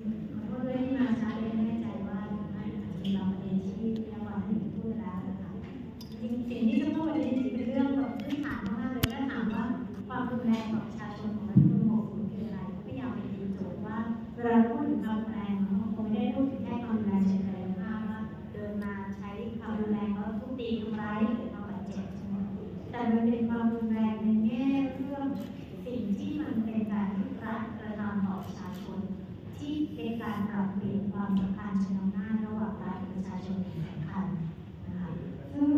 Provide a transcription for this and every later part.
สิ่งที่จะพูดจริงๆเป็นเรื่องแบบพื้นฐานมากๆเลยถ้าถามว่าความรุนแรงของชาชนของรัฐธรรมนูญ60คืออะไรก็พยายามไปตีโจทย์ว่าเวลาพูดถึงความแรงมันคงไม่ได้พูดถึงแค่ความรุนแรงเฉยๆนะคะว่าเดินมาใช้ความรุนแรงแล้วทุบตีทำร้ายหรือทำบาดเจ็บแต่มันเป็นความรุนแรงในแง่เรื่องสิ่งที่มันเป็นการที่รัฐกระทำต่อประชาชน ที่เป็นการปรับเปลี่ยนความสัมพันธ์เชิงอำนาจระหว่างรัฐประชาชนเป็นสำคัญนะคะซึ่ง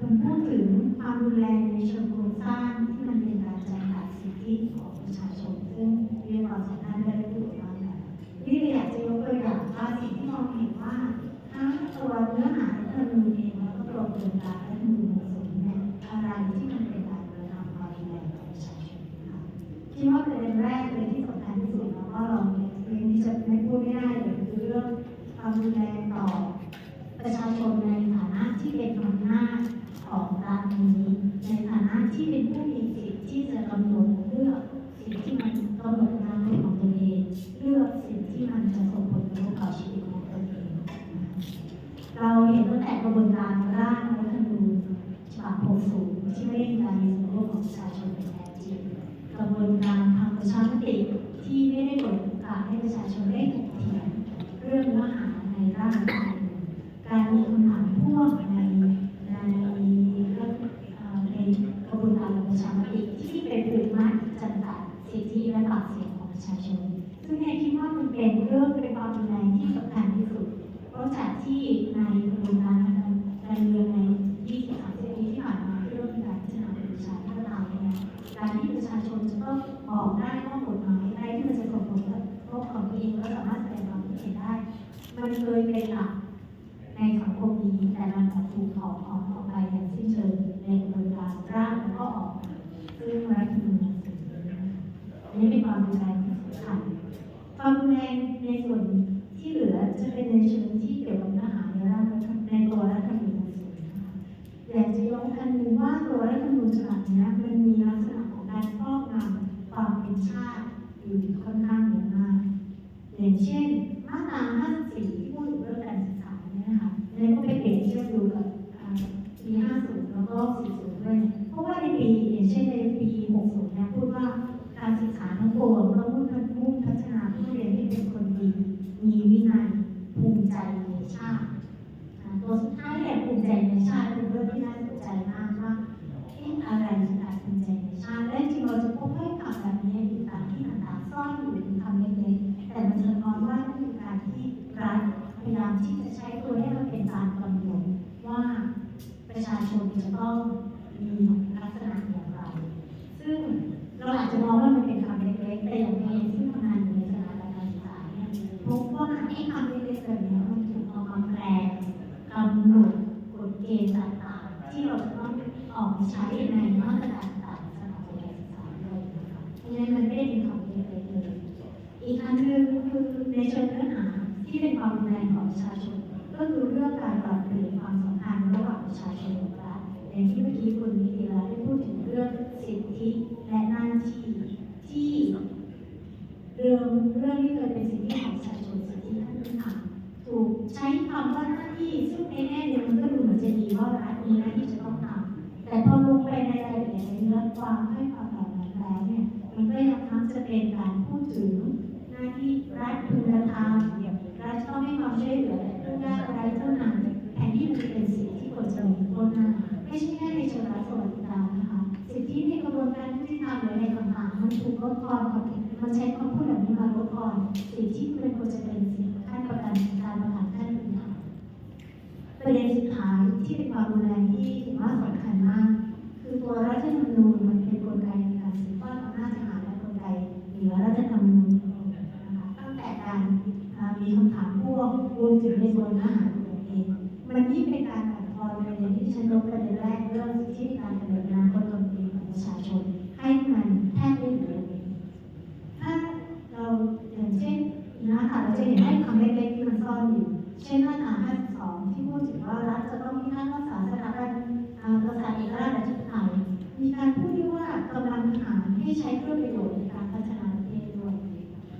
มันพูดถึงความรุนแรงในเชิงโครงสร้างที่มันเป็นการจำกัดสิทธิของประชาชนซึ่งเรียกว่าสำคัญได้พูดมาแล้วนี่เลยอยากจะยกตัวอย่างว่าสิ่งที่มองเห็นว่าทั้งตัวเนื้อหารัฐธรรมนูญเองแล้วก็ตัวกระบวนการ ที่เป็นผู้มีสิทธิ์ที่จะกำหนดเลือกสิ่งที่มันกำหนดอนาคตของตัวเองเลือกสิ่งที่มันจะส่งผลกระทบต่อชีวิตของตัวเองเราเห็นตั้งแต่กระบวนการร่างรัฐธรรมนูญฉบับ60ที่ไม่ได้มีการมีส่วนร่วมของประชาชนเป็นแท้จริงกระบวนการทำประชามติที่ไม่ได้เปิดโอกาสให้ประชาชนได้ถกเถียงเรื่องเนื้อหาในร่างรัฐธรรมนูญการมีคำถามพ่วงในในเรื่องเอ่อในกระบวนการลงประชามติที่เป็นผูกมัดจำกัดสิทธิและปากเสียงของประชาชน ซึ่งเนี่ยคิดว่ามันเป็นเรื่องเป็นความรุนแรงที่สำคัญที่สุด เพราะจากที่ในกระบวนการการเมืองใน23ปีที่ผ่านมาเรื่องการพัฒนาประชาธิปไตยเนี่ยการที่ประชาชนจะต้องออกได้ข้อกฎหมายได้ที่มันจะส่งผลกระทบของตัวเองและสามารถแสดงความคิดเห็นได้ มันเคยเป็นหลักในสังคมนี้แต่มันถูกถอดถอนออกไปอย่างสิ้นเชิงในกระบวนการร่างแล้วก็ออกมาซึ่งรัฐธรรมนูญอันนี้เป็นความรุนแรงสำคัญความรุนแรงในส่วน ที่เหลือจะเป็นในเชิงที่เกี่ยวกับเนื้อหาในร่างรัฐธรรมในตัวรัฐธรรมนูญนะคะอยากจะยกอันหนึ่งว่าตัวรัฐธรรมนูญฉบับนี้มันมีลักษณะของการครอบงำความเป็นชาติอยู่ค่อนข้างเยอะมากอย่างเช่นมาตรา 54 ที่พูดถึงเรื่องการศึกษาเนี่ยนะคะแล้วก็ไปเปรียบเทียบดูกับอ่าปี 50 แล้วก็ 40 ด้วย เพราะว่าในปีอย่างเช่นในปี 60 เนี่ยพูดว่าการศึกษาทั้งปวงต้องมุ่งมุ่งพัฒนาผู้เรียนให้เป็นคนดี มีวินัยภูมิใจในชาติ อ่าตัวสุดท้ายเนี่ยภูมิ ใจในชาติเป็นเรื่องที่น่าสนใจมากว่าเอ๊ะอะไรคือการภูมิใจในชาติและจริงเราจะพบให้คำแบบนี้อยู่ตามที่ต่างๆซ่อนอยู่ในคำเล็กๆแต่มันสะท้อนว่านี่คือการที่รัฐพยายามที่จะใช้ตัวนี้มาเป็นการกำหนดว่าประชาชนจะต้องมีลักษณะอย่างไร ซึ่งเราอาจจะมองว่ามันเป็นคำเล็กๆ แต่อย่างเองที่ทำงานอยู่ในสถาบันการศึกษาเนี่ยพบว่าไอ้คำเล็กๆแบบนี้มันถูกเอามาแปลกำหนด ณฑ์ต่างๆ ที่เราจะต้องออกใช้ในมาตรการต่างๆสำหรับการศึกษาด้วยนะคะเพราะฉะนั้นมันไม่ได้เป็นของเล็กๆเลยอีกอันหนึ่งคือในเชิงเนื้อหาที่เป็นความรุนแรงของประชาชน ก็คือเรื่องการปรับเปลี่ยนความสัมพันธ์ระหว่างประชาชนกับรัฐอย่างที่เมื่อกี้คุณมิติลาได้พูดถึงเรื่องสิทธิและหน้าที่ที่เรื่องเรื่องที่เคยเป็นสิทธิของประชาชนสิทธิขั้นพื้นฐานถูกใช้คำว่าหน้าที่ซึ่งในแง่หนึ่งมันก็ ว่ารัฐมีหน้าที่จะต้องทำแต่พอลงไปในรายละเอียดในเนื้อความให้ความเหล่านั้นแล้วเนี่ยมันก็ยังมักจะเป็นการพูดถึงหน้าที่รัฐพึงกระทำรัฐต้องให้ความช่วยเหลือและผู้ยากไร้เท่านั้นแทนที่มันจะเป็นสิทธิที่ควรจะมีต้นหน้าไม่ใช่แค่ในเชิงรัฐสวัสดิการนะคะสิทธิในกระบวนการยุติธรรมหรือในต่างๆมันถูกลดทอนกับมันใช้คำพูดแบบนี้มาลดทอนสิ่งที่เป็นควรจะเป็นสิ่งขั้นประกันการประกันขั้นพื้นฐานประเด็นสุด ที่เป็นความรุนแรงที่ถือว่าสำคัญมาก คือตัวรัฐธรรมนูญมันเป็นกลไกในการสืบทอดอำนาจทหารและกลไกเหนือรัฐธรรมนูญนะคะตั้งแต่การมีคำถามพ่วงรวมถึงในส่วนทหาตัวเองมันยิ่งเป็นการบั่นทอนประเด็นที่ฉันลบประเด็นแรกเรื่องสิทธิการดำเนินอนาคตตน เพื่อประโยชน์ในการพัฒนาประเทศด้วย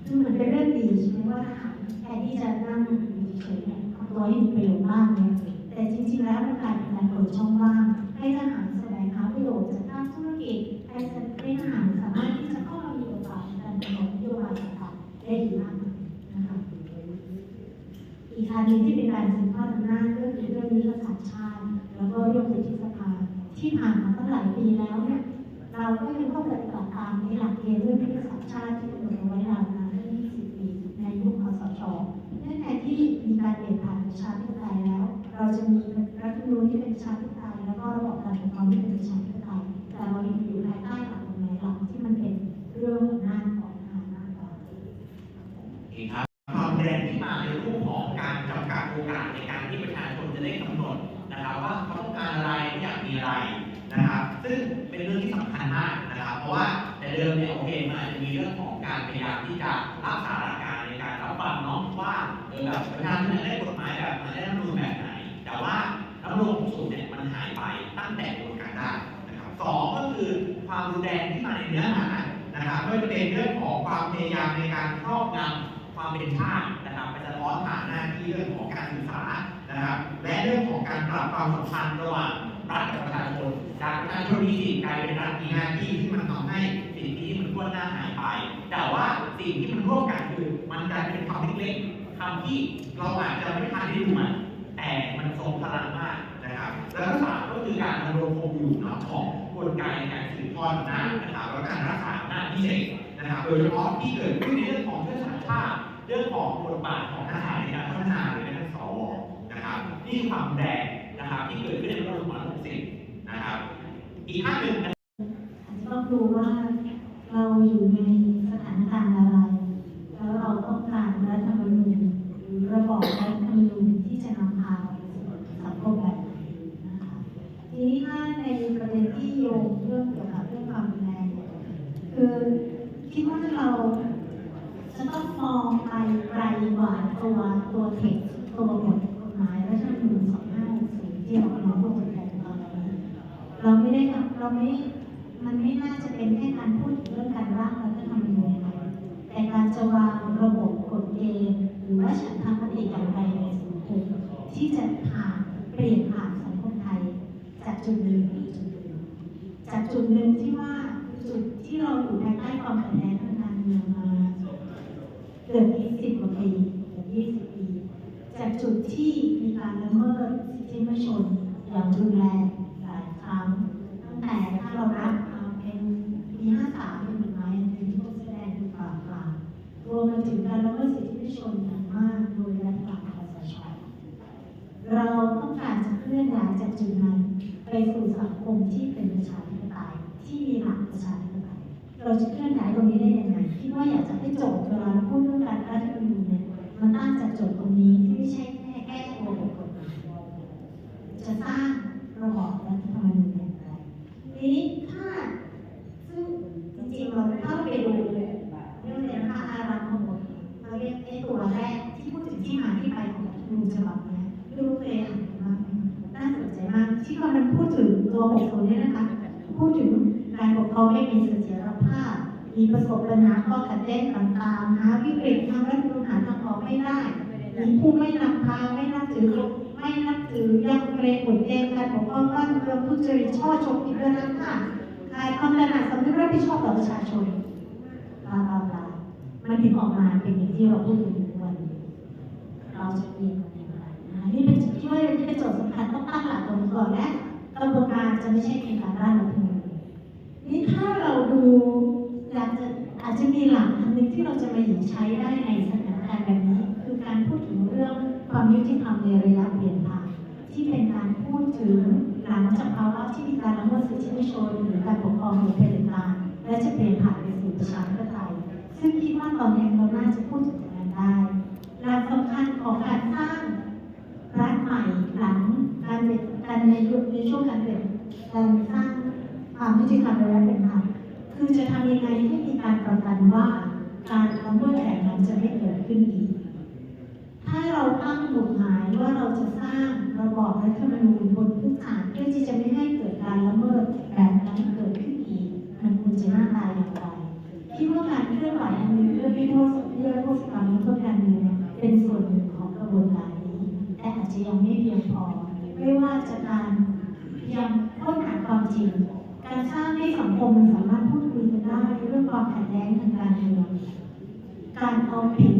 คือเหมือนเป็นเรื่องดีใช่ไหมว่าทหารแทนที่จะนั่งอยู่เฉยๆเนี่ยทำตัวให้มีประโยชน์บ้างเนี่ยแต่จริง ๆ แล้วมันกลายเป็นการเปิดช่องว่างให้ทหารแสวงหาประโยชน์จากด้านธุรกิจให้ทหารสามารถที่จะเข้ามามีบทบาทในการกำหนดนโยบายต่างๆได้ดีมากนะคะอีกอันนึงที่เป็นการสืบทอดอำนาจก็คือเรื่องยุทธศาสตร์ชาติ แล้วก็เรื่องวุฒิสภาที่ผ่านมาตั้งหลายปีแล้วเนี่ย เราก็ยังต้องปฏิบัติตามในหลักเกณฑ์เรื่องยุทธศาสตร์ชาติที่กำหนดไว้ยาวนานตั้ง20ปีในยุคคสชเนื่องจากที่มีการเปลี่ยนผ่านประชาธิปไตยแล้ว เราจะมีรัฐธรรมนูญที่เป็นประชาธิปไตยแล้วก็ระบบการปกครองที่เป็นประชาธิปไตยแต่เรายังอยู่ภายใต้หลักกฎหมายหลักที่มันเป็นเรื่องอำนาจของทหารมากกว่าอีกครับความแรงที่มาในรูปของการจำกัดโอกาสในการที่ประชาชนจะได้กำหนดนะครับว่าเขาต้องการอะไรเขาอยากมีอะไรนะครับ ซึ่งเป็น มากนะครับ เพราะว่าแต่เดิมเนี่ยโอเคมันอาจจะมีเรื่องของการพยายามที่จะรักษาหลักการในการรับฟังเนาะว่าเออแบบประชาชนได้กฎหมายแบบไหนได้รัฐธรรมนูญแบบไหน แต่ว่ารัฐธรรมนูญ60เนี่ยมันหายไปตั้งแต่กระบวนการได้นะครับสองก็คือความรุนแรงที่มาในเนื้อหานะครับไม่ว่าจะเป็นเรื่องของความพยายามในการครอบงำความเป็นชาตินะครับไปสะท้อนผ่านหน้าที่เรื่องของการศึกษานะครับและเรื่องของการปรับความสัมพันธ์ระหว่าง รัฐกับประชาชนจากประชาชนมีสิทธิ์กลายเป็นรัฐมีหน้าที่ที่มันทำให้สิทธิที่มันทั่วหน้าหายไป แต่ว่าสิ่งที่มันร่วมกันคือมันกลายเป็นคำเล็กๆคำที่เราอาจจะไม่ทันได้ดูมันแต่มันทรงพลังมากนะครับ แล้วก็สามก็คือการดำรงคงอยู่เนาะของกลไกในการสืบทอดอำนาจนะครับแล้วการรักษาอำนาจพิเศษนะครับ โดยเฉพาะที่เกิดขึ้นในเรื่องของเรื่องสัญชาติเรื่องของบทบาทของทหารในการพัฒนาหรือในทางสวนะครับนี่ความแรง นะครับที่เกิดขึ้นในรัฐธรรมนูญ60นะครับอีกขั้นหนึ่งอาจจะต้องดูว่าเราอยู่ในสถานการณ์อะไร แล้วเราต้องการรัฐธรรมนูญหรือระบอบรัฐธรรมนูญที่จะนำพาไปสู่สังคมแบบไหนนะคะทีนี้ถ้าในประเด็นที่โยงเรื่องเกี่ยวกับเรื่องความรุนแรงเนี่ยคือคิดว่าเราจะต้องมองไปไกลกว่าตัวตัวเท็กซ์ตัวบทกฎหมายรัฐธรรมนูญ2560ที่เรากำลังพูดถึงกันตอนนี้ เราไม่ได้ทำ เราไม่มันไม่น่าจะเป็นแค่การพูดถึงเรื่องการร่างรัฐธรรมนูญค่ะแต่การจะวางระบบกฎเกณฑ์หรือว่าฉันทำปฏิอย่างไรในสังคมที่จะผ่านเปลี่ยนผ่านสังคมไทย จากจุดหนึ่งไปจุดหนึ่งจากจุดหนึ่งที่ว่าจุดที่เราอยู่ภายใต้ความขัดแย้งทางการเมืองมาเกือบ20กว่าปีเกือบ20 ปี จากจุดที่มีการละเมิดสิทธิมนุษยชนอย่างรุนแรงหลายครั้งแต่ถ้าเรานับเอาเป็นปี53เป็นกฎหมายอันหนึ่งที่พวกแสดงคือปราบปรามรวมมาถึงการละเมิดสิทธิมนุษยชนอย่างมากโดยรัฐบาลคอสช เราต้อง จะเคลื่อนย้ายจากจุดนั้นไปสู่สังคมที่เป็นประชาธิปไตยที่มีหลักประชาธิปไตยเราจะเคลื่อนย้ายตรงนี้ได้ยังไงคิดว่าอยากจะให้จบเวลาเราพูดเรื่องการรัฐธรรมนูญเนี่ยมันตั้งจากจบตรงนี้ที่ไม่ใช่แค่แก้ตัวบทกฎหมายจะสร้าง ที่มันพูดถึงตัวบุคคลเนี่ยนะคะ พูดถึงการปกครองไม่มีเสถียรภาพ มีประสบปัญหาข้อขัดแย้งต่างๆ หาวิกฤตทางรัฐธรรมนูญหาทางออกไม่ได้มีผู้ไม่นำพาไม่นับถือไม่นับถือยังเกรงกฎเกณฑ์การปกครองบ้านเมืองทุจริตช่อชมกิจการต่างๆขาดความตระหนักสำนึกรับผิดชอบต่อประชาชนบลาบลาบลามันถึงออกมาเป็นอย่างที่เราพูดถึงวันนี้เราจะเรียนอย่างไรนะนี่เป็นจุด ที่ว่านี่เป็นโจทย์สำคัญต้องตั้งหลักตรงนี้ก่อนและกระบวนการจะไม่ใช่เพียงการร่างรัฐธรรมนูญนี่ถ้าเราดูอยากจะอาจจะมีหลักอันหนึ่งที่เราจะมาหยิบใช้ได้ในสถานการณ์แบบนี้ คือการพูดถึงเรื่องความยุติธรรมในระยะเปลี่ยนผ่านที่เป็นการพูดถึงหลังจากภาวะที่มีการละเมิดสิทธิมนุษยชนหรือการปกครองโดยเผด็จการและจะเปลี่ยนผ่านไปสู่ประชาธิปไตยซึ่งคิดว่าตอนนี้เราน่าจะพูดถึงตรงนั้นได้หลักสำคัญของการสร้างรัฐใหม่หลังการเปลี่ยน การในยุคในช่วงการเปลี่ยนการสร้างความยุติธรรมในระยะเป็นธรรมคือจะทำยังไงให้มีการประกันว่า การละเมิดแบบนั้นจะไม่เกิดขึ้นอีก ถ้าเราตั้งกฎหมายว่าเราจะสร้างระบอบรัฐธรรมนูญบนพื้นฐานเพื่อที่จะไม่ให้เกิดการละเมิดแบบนั้นเกิดขึ้นอีก มันควรจะหน้าตาอย่างไรคิดว่าการเคลื่อนไหวอันนึงเพื่อไม่โทษเรื่องพวกสถาบันทดการเมืองเป็นส่วนหนึ่งของกระบวนการนี้ แต่อาจจะยังไม่เพียงพอ ไม่ว่าจะการยังค้นหาความจริง การสร้างให้สังคมมันสามารถพูดคุยกันได้เรื่องความขัดแย้งทางการเมืองการเอาผิด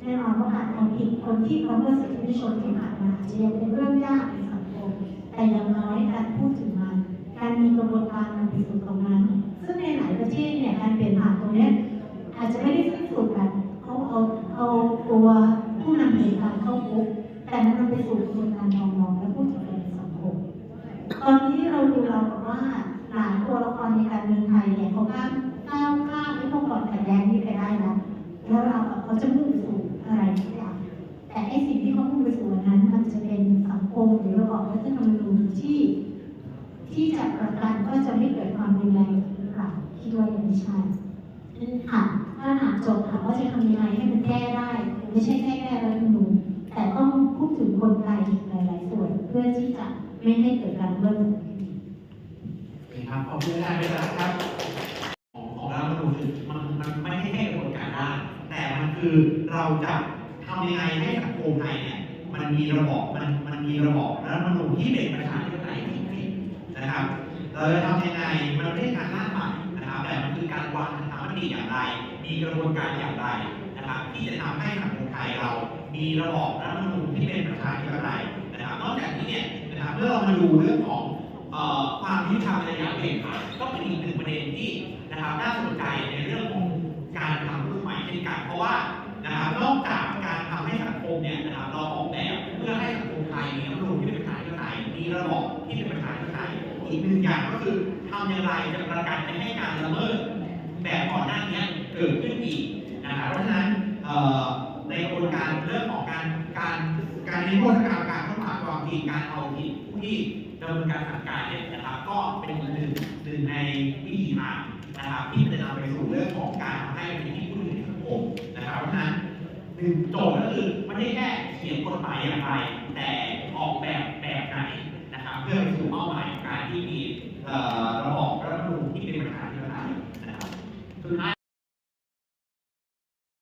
แน่นอนว่าการเอาผิดคนที่เขาเมื่อสิทธิชนที่ผ่านมาจะยังเป็นเรื่องยากในสังคม แต่อย่างน้อยการพูดถึงมันการมีกระบวนการนำไปสู่ตรงนั้น ซึ่งในหลายประเทศเนี่ยการเปลี่ยนผ่านตรงนี้อาจจะไม่ได้สิ้นสุดแบบเขาเอาเอาตัวผู้นำเหตุการณ์เข้าคุกแต่มันนำไปสู่ ดูเราบอกว่าหลายตัวละครในการเมืองไทยเนี่ยเขาก้าวก้าวข้ามไอ้พวกความขัดแย้งนี้ไปได้แล้วแล้วเราเขาจะมุ่งไปสู่อะไรสักอย่างแต่ไอ้สิ่งที่เขามุ่งไปสู่นั้น มันจะเป็นสังคมหรือระบอบรัฐธรรมนูญที่ ที่จะประกันก็จะไม่เกิดความรุนแรงหรือเปล่าคิดว่ายังไม่ใช่ค่ะถ้าหากโจทย์ถามว่าจะทำยังไงให้มันแก้ได้ ไม่ใช่แค่แก้รัฐธรรมนูญแต่ต้องพูดถึงกลไกอีกหลาย ๆ ส่วนเพื่อที่จะไม่ให้เกิดการเบิ้ลครับขอบ คุณอาจารย์ไปแล้วครับ ของของรัฐธรรมนูญคือมันมันไม่ให้แค่กระบวนการได้แต่มันคือเราจะทำยังไงให้สังคมไทยเนี่ยมันมีระบอบมันมันมีระบอบรัฐธรรมนูญที่เป็นประชาธิปไตยจริงๆนะครับเราจะทำยังไงมันไม่ใช่การล่างใหม่นะครับ แต่มันคือการวางธรรมติอย่างไร มีกระบวนการอย่างไรนะครับ ที่จะทำให้สังคมไทยเรา มีระบอบรัฐมนูญที่เป็นประชาธิปไตยนะครับ นอกจากนี้เนี่ยนะครับเมื่อเรามาดูเรื่องของ ความยุติธรรมในระยะเวลาก็เป็นอีกหนึ่งประเด็นที่นะครับน่าสนใจในเรื่องของการทำรูปใหม่เช่นกันเพราะว่านะครับนอกจากการทำให้สังคมเนี่ยนะครับเราออกแบบเพื่อให้สังคมไทยมีรัฐธรรมนูญที่เป็นประชาธิปไตยมีระบอบที่เป็นประชาธิปไตยอีกหนึ่งอย่างก็คือทำอย่างไรจะประกันไม่ให้การละเมิดแบบก่อนหน้านี้เกิดขึ้นอีกนะครับเพราะฉะนั้นในกระบวนการเรื่องของการการการนิรโทษกรรมการค้นหาความจริงการเอาผิดผู้ที่ ดำเนินการสังการเนี่ยนะครับ ก็เป็นหนึ่งหนึ่งในวิธีทางนะครับที่จะนำไปสู่เรื่องของการทำให้เป็นที่พูดถึงในสังคมนะครับเพราะฉะนั้นหนึ่งโจทย์ก็คือไม่ได้แค่เขียนกฎหมายอย่างไร แต่ออกแบบแบบไหนนะครับ เพื่อไปสู่เป้าหมายของการที่มีระบบ